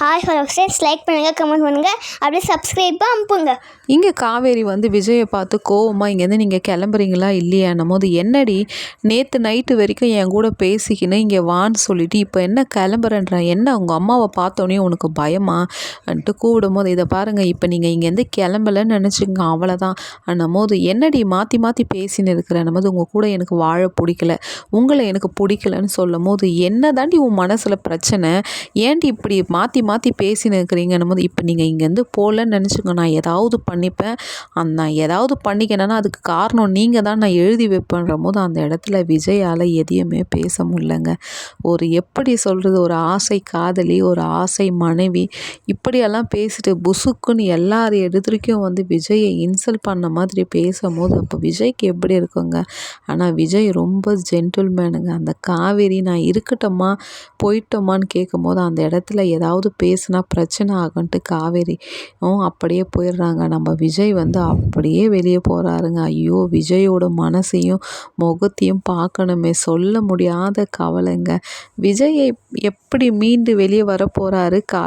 Hi hello friends like பண்ணுங்கள் comment பண்ணுங்கள் அப்படியே சப்ஸ்கிரைப்பாக அனுப்புங்க இங்கே காவேரி வந்து விஜயை பார்த்து கோவமாக இங்கேருந்து நீங்கள் கிளம்புறீங்களா இல்லையா போது என்னடி நேற்று நைட்டு வரைக்கும் என் கூட பேசிக்கின்னு இங்கே வான்னு சொல்லிட்டு இப்போ என்ன கிளம்புறேன்றான் என்ன உங்கள் அம்மாவை பார்த்தோன்னே உனக்கு பயமான்ட்டு கூப்பிடும் போது இதை பாருங்கள் இப்போ நீங்கள் இங்கேருந்து கிளம்பலன்னு நினச்சிங்க அவ்வளோதான் போது என்னடி மாற்றி மாற்றி பேசின்னு இருக்கிறேன் போது உங்கள் கூட எனக்கு வாழ பிடிக்கல உங்களை எனக்கு பிடிக்கலன்னு சொல்லும் போது என்ன தாண்டி உன் மனசில் பிரச்சனை? ஏன்டி இப்படி மாற்றி மாற்றி பேசின்னு இருக்கிறீங்கன்னும் போது இப்போ நீங்கள் இங்கேருந்து போகலன்னு நினச்சிங்க நான் ஏதாவது பண்ணிப்பேன். அந்த நான் ஏதாவது பண்ணிக்கினேன்னா அதுக்கு காரணம் நீங்கள் தான் நான் எழுதி வைப்பேன்ற போது அந்த இடத்துல விஜயால் எதையுமே பேச முடியலங்க. ஒரு எப்படி சொல்கிறது ஒரு ஆசை காதலி ஒரு ஆசை மனைவி இப்படியெல்லாம் பேசிட்டு புசுக்குன்னு எல்லார் எடுத்துருக்கும் வந்து விஜயை இன்சல்ட் பண்ண மாதிரி பேசும்போது அப்போ விஜய்க்கு எப்படி இருக்குங்க? ஆனால் விஜய் ரொம்ப ஜென்டில்மேனுங்க அந்த காவேரி நான் இருக்கட்டோமா போயிட்டோமான்னு கேட்கும்போது அந்த இடத்துல ஏதாவது பேசினா பிரச்சனை ஆகுன்ட்டு காவேரி அப்படியே போயிடுறாங்க. நம்ம விஜய் வந்து அப்படியே வெளியே போகிறாருங்க ஐயோ விஜயோட மனசையும் முகத்தையும் பார்க்கணுமே. சொல்ல முடியாத கவலைங்க. விஜயை எப்படி மீண்டு வெளியே வர போகிறாரு கா